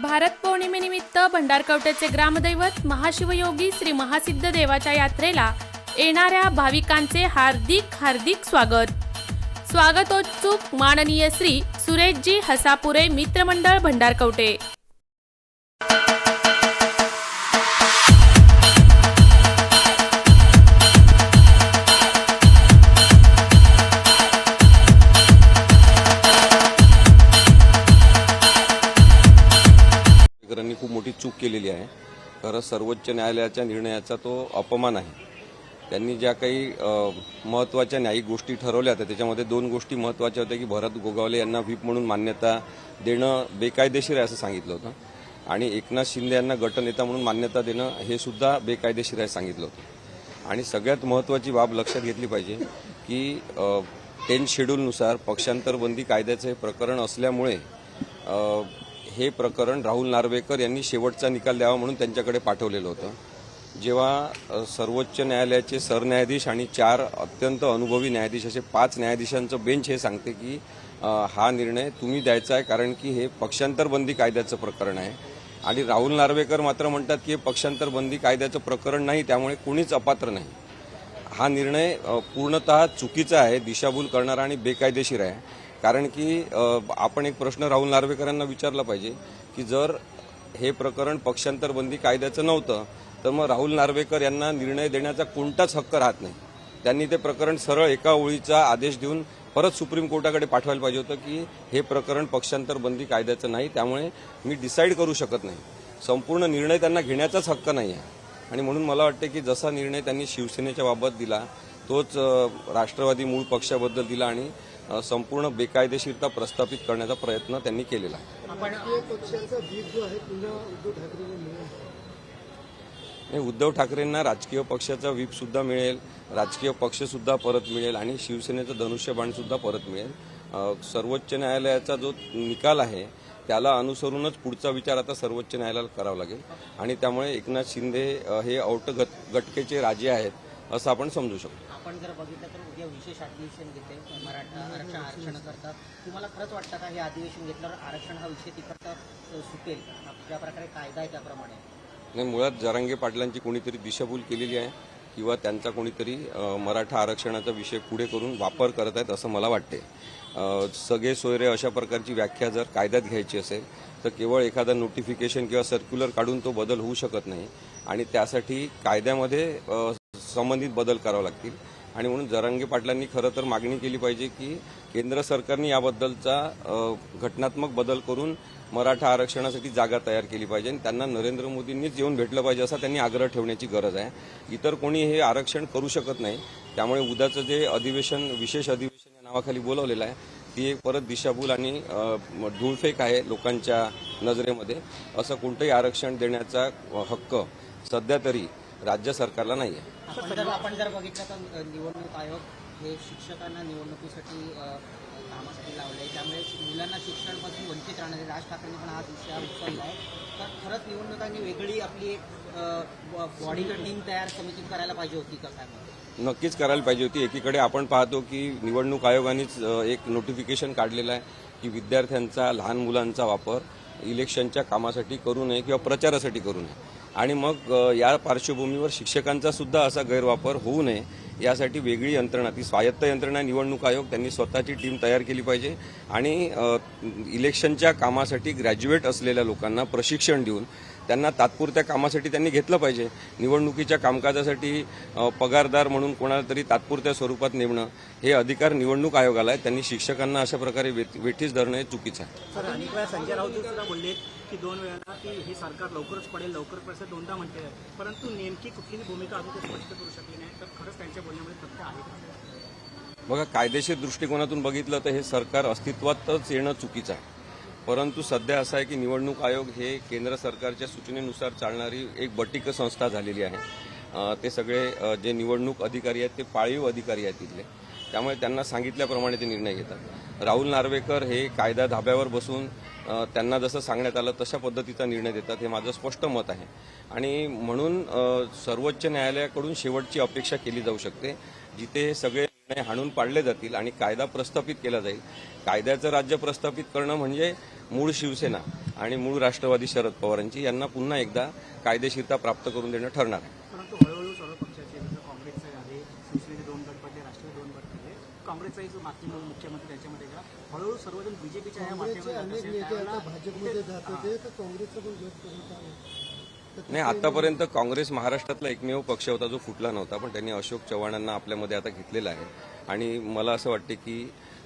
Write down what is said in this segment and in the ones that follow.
भारत पौर्णिमेनिमित्त भंडारकवट्याचे ग्रामदैवत महाशिवयोगी श्री महासिद्ध देवाच्या यात्रेला येणाऱ्या भाविकांचे हार्दिक हार्दिक स्वागत. स्वागतोत्सुक माननीय श्री सुरेशजी हसापुरे मित्रमंडळ भंडारकवटे. नागरिकांनी खूप मोठी चूक केलेली आहे. खरं सर्वोच्च न्यायालयाच्या निर्णयाचा तो अपमान आहे. त्यांनी ज्या काही महत्त्वाच्या न्यायिक गोष्टी ठरवल्या होत्या त्याच्यामध्ये दोन गोष्टी महत्त्वाच्या होत्या की भरत गोगावले यांना व्हीप म्हणून मान्यता देणं बेकायदेशीर आहे असं सांगितलं होतं. आणि एकनाथ शिंदे यांना गटनेता म्हणून मान्यता देणं हे सुद्धा बेकायदेशीर आहे सांगितलं होतं. आणि सगळ्यात महत्त्वाची बाब लक्षात घेतली पाहिजे की टेन शेड्यूलनुसार पक्षांतरबंदी कायद्याचं हे प्रकरण असल्यामुळे हे प्रकरण राहुल नार्वेकर यांनी शेवटचा निकाल द्यावा म्हणून त्यांच्याकडे पाठवलेलं होतं. जेव्हा सर्वोच्च न्यायालयाचे सरन्यायाधीश आणि चार अत्यंत अनुभवी न्यायाधीश असे पाच न्यायाधीशांचं बेंच हे सांगते की हा निर्णय तुम्ही द्यायचा आहे कारण की हे पक्षांतरबंदी कायद्याचं प्रकरण आहे. आणि राहुल नार्वेकर मात्र म्हणतात की हे पक्षांतरबंदी कायद्याचं प्रकरण नाही त्यामुळे कुणीच अपात्र नाही. हा निर्णय पूर्णतः चुकीचा आहे दिशाभूल करणारा आणि बेकायदेशीर आहे. कारण की आपण एक प्रश्न राहुल नार्वेकरांना विचारला पाहिजे की जर हे प्रकरण पक्षांतर बंदी कायद्याचं नव्हतं तर मग राहुल नार्वेकर यांना निर्णय देण्याचा कोणताच हक्क राहत नाही. त्यांनी ते प्रकरण सरळ एका ओळीचा आदेश देऊन परत सुप्रीम कोर्टाकडे पाठवायला पाहिजे होतं की हे प्रकरण पक्षांतर बंदी कायद्याचं नाही त्यामुळे मी डिसाईड करू शकत नाही. संपूर्ण निर्णय त्यांना घेण्याचाच हक्क नाही आहे आणि म्हणून मला वाटते की जसा निर्णय त्यांनी शिवसेनेच्या बाबत दिला तोच राष्ट्रवादी मूळ पक्षाबद्दल दिला आणि संपूर्ण बेकायदेशीरता प्रस्थापित करण्याचा प्रयत्न त्यांनी केलेला आहे. उद्धव ठाकरेंना राजकीय पक्षाचा व्हीप सुद्धा मिळेल राजकीय पक्ष सुद्धा परत मिळेल आणि शिवसेनेचं धनुष्यबाण सुद्धा परत मिळेल. सर्वोच्च न्यायालयाचा जो निकाल आहे त्याला अनुसरूनच पुढचा विचार आता सर्वोच्च न्यायालयाला करावा लागेल. आणि त्यामुळे एकनाथ शिंदे हे औट गट गटकेचे राजे आहेत असं आपण समजू शकतो. आपण जर बघितलं तर उद्या विशेष अधिवेशन घेते मराठा आरक्षण आरक्षण करतात तुम्हाला खरंच वाटतं का हे अधिवेशन घेतल्यावर आरक्षण हा विषय तिकडचा सुटेल? ज्या प्रकारे कायदा आहे त्याप्रमाणे. नाही मुळात जरांगे पाटलांची कोणीतरी दिशाभूल केलेली आहे किंवा त्यांचा कोणीतरी मराठा आरक्षणाचा विषय पुढे करून वापर करत आहेत असं मला वाटते. सगळे सोयरे अशा प्रकारची व्याख्या जर कायद्यात घ्यायची असेल तर केवळ एखादा नोटिफिकेशन किंवा सर्क्युलर काढून तो बदल होऊ शकत नाही आणि त्यासाठी कायद्यामध्ये संबंधित बदल करावे लागतील. आणि म्हणून जरांगे पाटलांनी खरं तर मागणी केली पाहिजे की केंद्र सरकारने याबद्दलचा घटनात्मक बदल करून मराठा आरक्षणासाठी जागा तयार केली पाहिजे आणि त्यांना नरेंद्र मोदींनीच येऊन भेटलं पाहिजे असा त्यांनी आग्रह ठेवण्याची गरज आहे. इतर कोणी हे आरक्षण करू शकत नाही. त्यामुळे उद्याचं जे अधिवेशन विशेष अधिवेशन या नावाखाली बोलवलेलं आहे ती एक परत दिशाभूल आणि धूळफेक आहे लोकांच्या नजरेमध्ये. असं कोणतंही आरक्षण देण्याचा हक्क सध्या तरी राज्य सरकारला नाही आहे आपण जर बघितलं तर निवडणूक आयोग हे शिक्षकांना निवडणुकीसाठी कामासाठी लावले त्यामुळे मुलांना शिक्षणापासून वंचित राहणारे राज ठाकरेंनी पण हा विषय उचलला आहे तर खरंच निवडणुकांनी वेगळी आपली एक बॉडी टीम तयार समिती करायला पाहिजे होती का काय मग? नक्कीच करायला पाहिजे होती. एकीकडे आपण पाहतो की निवडणूक आयोगानेच एक नोटिफिकेशन काढलेलं आहे की विद्यार्थ्यांचा लहान मुलांचा वापर इलेक्शनच्या कामासाठी करू नये किंवा प्रचारासाठी करू नये. आणि मग या पार्श्वभूमीवर शिक्षकांचा सुद्धा असा गैरवापर होऊ नये यासाठी वेगळी यंत्रणा ती स्वायत्त यंत्रणा निवडणूक आयोग त्यांनी स्वतःची टीम तयार केली पाहिजे आणि इलेक्शनच्या कामासाठी ग्रॅज्युएट असलेल्या लोकांना प्रशिक्षण देऊन त्यांना तात्पुरत्या कामासाठी त्यांनी घेतलं पाहिजे. निवडणुकीच्या कामकाजासाठी पगारदार म्हणून कोणाला तरी तात्पुरत्या स्वरूपात नेमणं हे अधिकार निवडणूक आयोगाला आहे त्यांनी शिक्षकांना अशा प्रकारे वेठ- वेठीस धरणं हे चुकीचं आहे. सर अनेक वेळा संजय राऊत सुद्धा बोलले की दोन वेळा की हे सरकार लवकरच पडेल लवकरच पडेल असं दोनदा म्हणते परंतु नेमकी कुठली भूमिका अजून ते स्पष्ट करू शकली नाही. तर खरंच त्यांच्या बोलण्यामध्ये तथ्य आहे बघा कायदेशीर दृष्टिकोनातून बघितलं तर हे सरकार अस्तित्वातच येणं चुकीचं आहे. परंतु सध्या असं आहे की निवडणूक आयोग हे केंद्र सरकारच्या सूचनेनुसार चालणारी एक बटिक संस्था झालेली आहे. ते सगळे जे निवडणूक अधिकारी आहेत ते पाळीव अधिकारी आहेत तिथले त्यामुळे त्यांना सांगितल्याप्रमाणे ते निर्णय घेतात. राहुल नार्वेकर हे कायदा धाब्यावर बसून त्यांना जसं सांगण्यात आलं तशा पद्धतीचा निर्णय देतात हे माझं स्पष्ट मत आहे. आणि म्हणून सर्वोच्च न्यायालयाकडून शेवटची अपेक्षा केली जाऊ शकते जिथे हे सगळे हाणून पाडले जातील आणि कायदा प्रस्थापित केला जाईल. कायद्याचं राज्य प्रस्थापित करणं म्हणजे मूळ शिवसेना आणि मूळ राष्ट्रवादी शरद पवारांची यांना पुन्हा एकदा कायदेशीरता प्राप्त करून देणं ठरणार आहे. परंतु हळूहळू सर्व पक्षाचे जसं काँग्रेसचे नाही आतापर्यंत काँग्रेस महाराष्ट्रातला एकमेव पक्ष होता जो फुटला नव्हता पण त्यांनी अशोक चव्हाणांना आपल्यामध्ये आता घेतलेला आहे. आणि मला असं वाटते की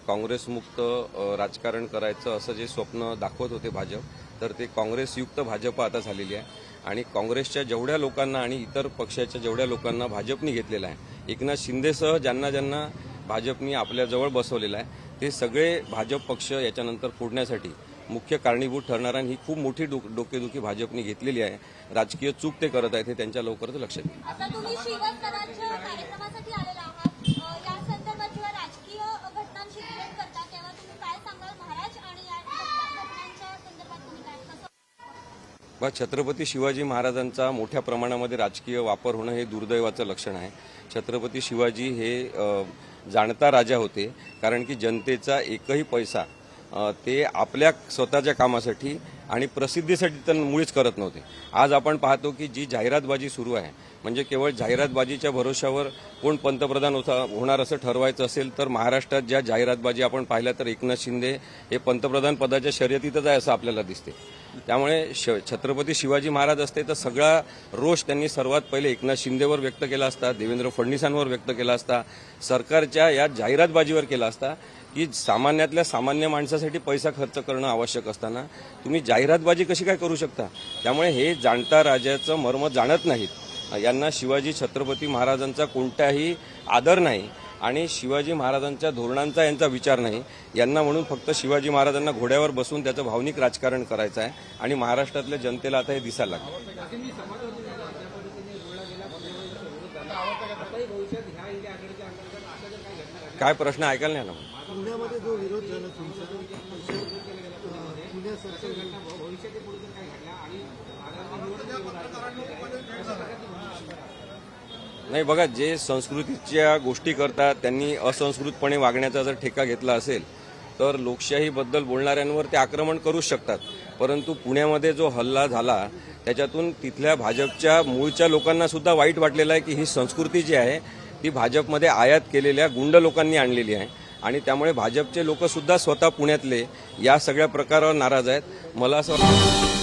काँग्रेसमुक्त राजकारण करायचं असं जे स्वप्न दाखवत होते भाजप तर ते काँग्रेसयुक्त भाजप आता झालेली आहे. आणि काँग्रेसच्या जेवढ्या लोकांना आणि इतर पक्षाच्या जेवढ्या लोकांना भाजपनी घेतलेलं आहे एकनाथ शिंदेसह ज्यांना ज्यांना भाजपनी आपल्याजवळ बसवलेलं आहे ते सगळे भाजप पक्ष याच्यानंतर फोडण्यासाठी मुख्य कारणीभूत ठरणारा आणि ही खूप मोठी डोकेदुखी भाजपने घेतलेली आहे. राजकीय चूक ते करत आहेत हे त्यांच्या लवकरच लक्षात बा छत्रपती शिवाजी महाराजांचा मोठ्या प्रमाणामध्ये राजकीय वापर होणं हे दुर्दैवाचं लक्षण आहे. छत्रपती शिवाजी हे जाणता राजा होते कारण की जनतेचा एकही पैसा ते आपल्या स्वतःच्या कामासाठी आणि प्रसिद्धीसाठी तर मुळीच करत नव्हते. आज आपण पाहतो की जी जाहिरातबाजी सुरू आहे म्हणजे केवळ जाहिरातबाजीच्या भरोशावर कोण पंतप्रधान होता होणार असं ठरवायचं असेल तर महाराष्ट्रात ज्या जाहिरातबाजी आपण पाहिल्या तर एकनाथ शिंदे हे पंतप्रधान पदाच्या शर्यतीतच आहे असं आपल्याला दिसते. त्यामुळे श छत्रपती शिवाजी महाराज असते तर सगळा रोष त्यांनी सर्वात पहिले एकनाथ शिंदेवर व्यक्त केला असता देवेंद्र फडणवीसांवर व्यक्त केला असता सरकारच्या या जाहिरातबाजीवर केला असता की सामान्यातल्या सामान्य माणसासाठी पैसा खर्च करणं आवश्यक असताना तुम्ही जाहिरातबाजी कशी काय करू शकता? त्यामुळे हे जाणता राजाचं मर्म जाणत नाहीत. यांना शिवाजी छत्रपती महाराजांचा कोणताही आदर नाही आणि शिवाजी महाराजांच्या धोरणांचा यांचा विचार नाही. यांना म्हणून फक्त शिवाजी महाराजांना घोड्यावर बसून त्याचं भावनिक राजकारण करायचं आहे आणि महाराष्ट्रातल्या जनतेला आता हे दिसायला लागलं. काय प्रश्न ऐकायला नाही ना पुण्यामध्ये जो विरोध झाला तुमचा तो अ, पुण्यासारखं नाही बघा जे संस्कृतीच्या गोष्टी करतात त्यांनी असंस्कृतपणे वागण्याचा जर ठेका घेतला असेल तर लोकशाहीबद्दल बोलणाऱ्यांवर ते आक्रमण करूच शकतात. परंतु पुण्यामध्ये जो हल्ला झाला त्याच्यातून तिथल्या भाजपच्या मूळच्या लोकांना सुद्धा वाईट वाटलेलं आहे की ही संस्कृती जी आहे ती भाजपमध्ये आयात केलेल्या गुंड लोकांनी आणलेली आहे. आणि त्यामुळे भाजपचे लोकसुद्धा स्वतः पुण्यातले या सगळ्या प्रकारावर नाराज आहेत. मला असं वाटतं